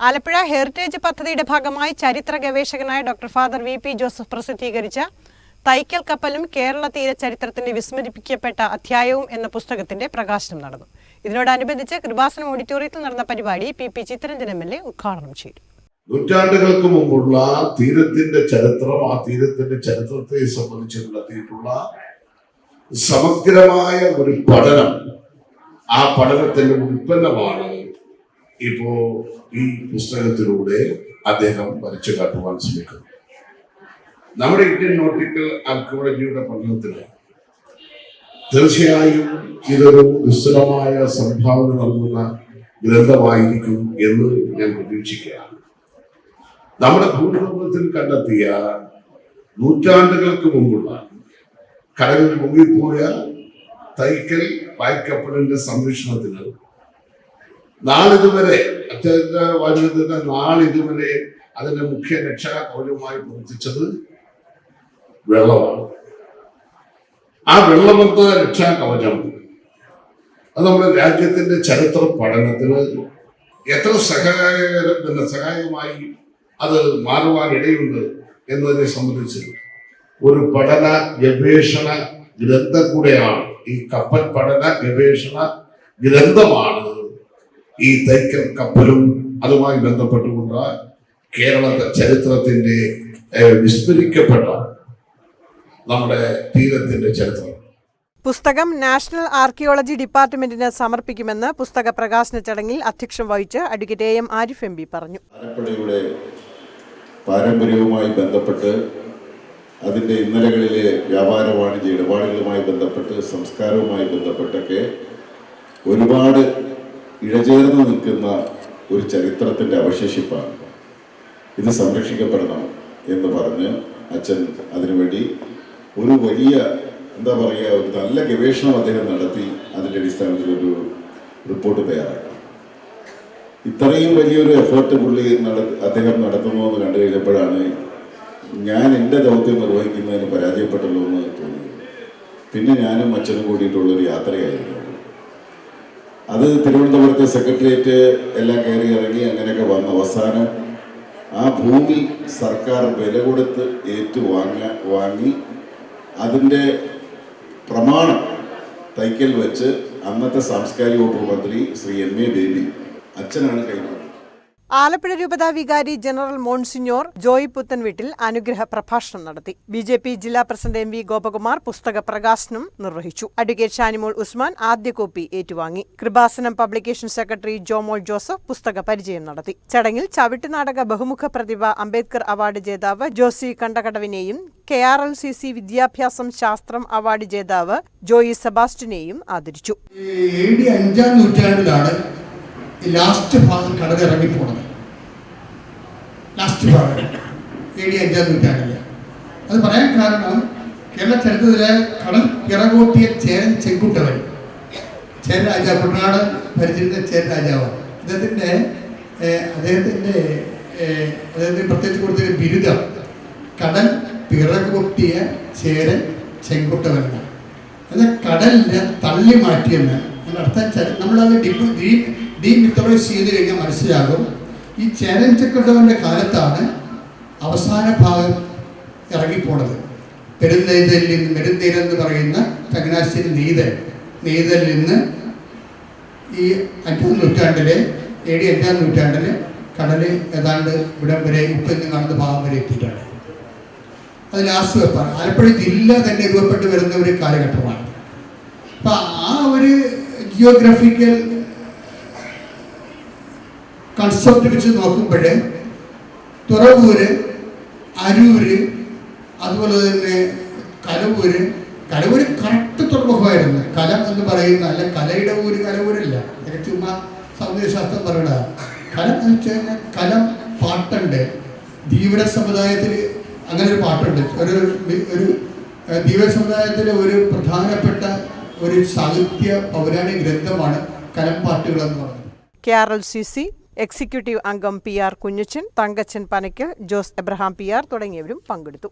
Alappuzha heritage പദ്ധതിയുടെ ഭാഗമായി ചരിത്ര ഗവേഷകനായ doctor father V P Joseph പ്രസിദ്ധീകരിച്ച തൈക്കൽ കപ്പലും കേരള തീര ചരിത്രത്തിന്റെ വിസ്മരിപ്പിക്കപ്പെട്ട അധ്യായവും എന്ന പുസ്തകത്തിന്റെ പ്രകാശനം നടന്നു. ഇതിനോടനുബന്ധിച്ച് കൃപാസനം ഓഡിറ്റോറിയത്തിൽ നടന്ന പരിപാടി P P Chittaranjan M L A ഉദ്ഘാടനം ചെയ്തു. നൂറ്റാണ്ടുകൾക്ക് മുമ്പുള്ള തീരത്തിന്റെ ചരിത്രം ആ തീരത്തിന്റെ ചരിത്രത്തെ സംബന്ധിച്ച് നടത്തിയിട്ടുള്ള സമഗ്രമായ ഒരു പഠനം ആ പഠനത്തിന്റെ ഉൽപ്പന്നമാണ് ഇപ്പോ ഈ പുസ്തകത്തിലൂടെ അദ്ദേഹം വരച്ചു കാട്ടുവാൻ ശ്രമിക്കുന്നു. നമ്മുടെ ഇന്ത്യൻ നോട്ടിക്കൽ ആർക്കിയോളജിയുടെ പഠനത്തിന് തീർച്ചയായും ഇതൊരു വിസ്തൃതമായ സംഭാവന നൽകുന്ന ഗ്രന്ഥമായിരിക്കും എന്ന് ഞാൻ പ്രതീക്ഷിക്കുകയാണ്. നമ്മുടെ ഭൂഗർഭത്തിൽ കണ്ടെത്തിയ നൂറ്റാണ്ടുകൾക്ക് മുമ്പുള്ള കടലിൽ മുങ്ങിപ്പോയ തൈക്കൽ പായ്ക്കപ്പലിന്റെ സംരക്ഷണത്തിന് നാളിതുവരെ അച്ഛന്റെ വാചകത്തിന്റെ നാളിതുവരെ അതിന്റെ മുഖ്യ രക്ഷാകൗര്യമായി പ്രവർത്തിച്ചത് വെള്ളമാണ്. ആ വെള്ളമെന്ന രക്ഷാകവചം? അത് നമ്മുടെ രാജ്യത്തിന്റെ ചരിത്ര പഠനത്തിന് എത്ര സഹായ സഹായകമായി അത് മാറുവാൻ ഇടയുണ്ട് എന്നതിനെ സംബന്ധിച്ച് ഒരു പഠന ഗവേഷണ ഗ്രന്ഥം കൂടെയാണ്. ഈ കപ്പൽ പഠന ഗവേഷണ ഗ്രന്ഥമാണ് ഈ തൈക്കൽ കപ്പലും അതുമായി ബന്ധപ്പെട്ടുകൊണ്ട് കേരള ചരിത്രത്തിന്റെ വിസ്മരിക്കപ്പെട്ട നമ്മുടെ തീരത്തിന്റെ ചരിത്രം. പുസ്തകം നാഷണൽ ആർക്കിയോളജി ഡിപ്പാർട്ട്മെന്റിന് സമർപ്പിക്കുമെന്ന് പുസ്തക പ്രകാശന ചടങ്ങിൽ അധ്യക്ഷം വഹിച്ച് advocate A M Arif M P പറഞ്ഞു. ആലപ്പുഴയുടെ പാരമ്പര്യവുമായി ബന്ധപ്പെട്ട് അതിന്റെ ഇന്നലകളിലെ വ്യാപാര വാണിജ്യ ഇടപാടുകളുമായി ബന്ധപ്പെട്ട് സംസ്കാരവുമായി ബന്ധപ്പെട്ടൊക്കെ ഒരുപാട് ഇഴചേർന്ന് നിൽക്കുന്ന ഒരു ചരിത്രത്തിന്റെ അവശേഷിപ്പാണ്. ഇത് സംരക്ഷിക്കപ്പെടണം എന്ന് പറഞ്ഞ് അച്ഛൻ അതിനുവേണ്ടി ഒരു വലിയ എന്താ പറയുക ഒരു നല്ല ഗവേഷണം അദ്ദേഹം നടത്തി അതിന്റെ അടിസ്ഥാനത്തിൽ ഒരു റിപ്പോർട്ട് തയ്യാറാക്കി. ഇത്രയും വലിയൊരു എഫേർട്ട് പുള്ളി നട അദ്ദേഹം നടത്തുന്നു എന്ന് കണ്ടു കഴിഞ്ഞപ്പോഴാണ് ഞാൻ എന്റെ ദൗത്യം നിർവഹിക്കുന്നതിന് പരാജയപ്പെട്ടല്ലോ എന്ന് തോന്നിയത്. പിന്നെ ഞാനും അച്ഛനും കൂടിയിട്ടുള്ളൊരു യാത്രയായിരുന്നു. അത്. തിരുവനന്തപുരത്തെ സെക്രട്ടേറിയറ്റ് എല്ലാം കയറി ഇറങ്ങി അങ്ങനെയൊക്കെ വന്ന അവസാനം ആ ഭൂമി സർക്കാർ വില കൊടുത്ത് ഏറ്റുവാങ്ങ വാങ്ങി അതിന്റെ പ്രമാണം തൈക്കൽ വെച്ച് അന്നത്തെ സാംസ്കാരിക വകുപ്പ് മന്ത്രി ശ്രീ എം എ ബേബി അച്ഛനാണ് കൈമാറുന്നത് ആലപ്പുഴ രൂപത വികാരി ജനറൽ മോൺസിഞ്ഞോർ ജോയ് പുത്തൻ വീട്ടിൽ അനുഗ്രഹ പ്രഭാഷണം നടത്തി. ബി ജെ പി ജില്ലാ പ്രസിഡന്റ് എം വി ഗോപകുമാർ പുസ്തക പ്രകാശനം നിർവഹിച്ചു. അഡ്വക്കേറ്റ് ഷാനിമോൾ ഉസ്മാൻ ആദ്യ കോപ്പി ഏറ്റുവാങ്ങി. Krupasanam publication secretary Jomol Joseph പുസ്തക പരിചയം നടത്തി. ചടങ്ങിൽ ചവിട്ടുനാടക ബഹുമുഖ പ്രതിഭ അംബേദ്കർ അവാർഡ് ജേതാവ് Josy കണ്ടകടവിനെയും K R L C C വിദ്യാഭ്യാസം ശാസ്ത്രം അവാർഡ് ജേതാവ് ജോയി സെബാസ്റ്റിനെയും ആദരിച്ചു. അഞ്ചാം നൂറ്റാണ്ടിലാണ് ഈ ലാസ്റ്റ് ഭാഗം കടന്ന് ഇറങ്ങിപ്പോണത്. ലാസ്റ്റ് ഭാഗം. ഡി അഞ്ചാം നൂറ്റാണ്ടില്ല അത് പറയാൻ കാരണം കേരള ചരിത്രത്തിലെ കടൽ പിറകോട്ടിയ ചേരൻ ചെങ്കുട്ടവൻ. ചേര രാജാവ് കുട്ടനാട് ഭരിച്ചിരുന്ന ചേര രാജാവ്. അദ്ദേഹത്തിന്റെ അദ്ദേഹത്തിന്റെ അദ്ദേഹത്തിന് പ്രത്യേകിച്ച് കൊടുത്തൊരു ബിരുദം കടൽ പിറകോട്ടിയ ചേരൻ ചെങ്കുട്ടവൻ എന്നാണ് അത് കടലിനെ തള്ളി മാറ്റിയെന്ന് അതിനർത്ഥം ചരി- നമ്മളത് ഡിപ്പ് ഡീ ഡീമിത്തോളൈസ് ചെയ്ത് കഴിഞ്ഞാൽ മനസ്സിലാകും. ഈ ചേരൻ ചക്കട്ടവന്റെ കാലത്താണ് അവസാന ഭാഗം ഇറങ്ങിപ്പോണത്. പെരുന്നേതലിൽ നിന്ന് പെരുന്നെയ്തൽ എന്ന് പറയുന്ന ചങ്ങനാശ്ശേരി നെയ്തൽ നെയ്തലിൽ നിന്ന് ഈ അഞ്ചാം നൂറ്റാണ്ടിലെ എ അഞ്ചാം നൂറ്റാണ്ടിൽ കടൽ ഏതാണ്ട് ഇവിടം വരെ ഇപ്പം കാണുന്ന ഭാഗം വരെ എത്തിയിട്ടാണ്. അത് ലാസ്റ്റ് വെപ്പാണ്. ആലപ്പുഴ ജില്ല തന്നെ രൂപപ്പെട്ട് വരുന്ന ഒരു കാലഘട്ടമാണ്. അപ്പം ആ ഒരു ജിയോഗ്രഫിക്കൽ കൺസെപ്റ്റ് വെച്ച് നോക്കുമ്പോൾ തുറവൂര് അരൂര് അതുപോലെ തന്നെ കലവൂര്. കലവൂര് കറക്റ്റ് തുറമുഖമായിരുന്നു. കല എന്ന് പറയുന്ന അല്ല കലയുടെ ഊര് കലവൂരല്ല. ചുമ്മാ സൗന്ദര്യശാസ്ത്രം പറയണതാണ് കലം എന്ന് വെച്ച് കഴിഞ്ഞാൽ കലം പാട്ടുണ്ട്. ധീവര സമുദായത്തിൽ അങ്ങനെ ഒരു പാട്ടുണ്ട്. ഒരു ഒരു ധീവര സമുദായത്തിലെ ഒരു പ്രധാനപ്പെട്ട ഒരു സാഹിത്യ പൗരാണിക ഗ്രന്ഥമാണ് കലം പാട്ടുകൾ എന്ന് പറയുന്നത്. K R L C C executive അംഗം P R Kunjachan Thankachan Panackal Jose Abraham P R തുടങ്ങിയവരും പങ്കെടുത്തു.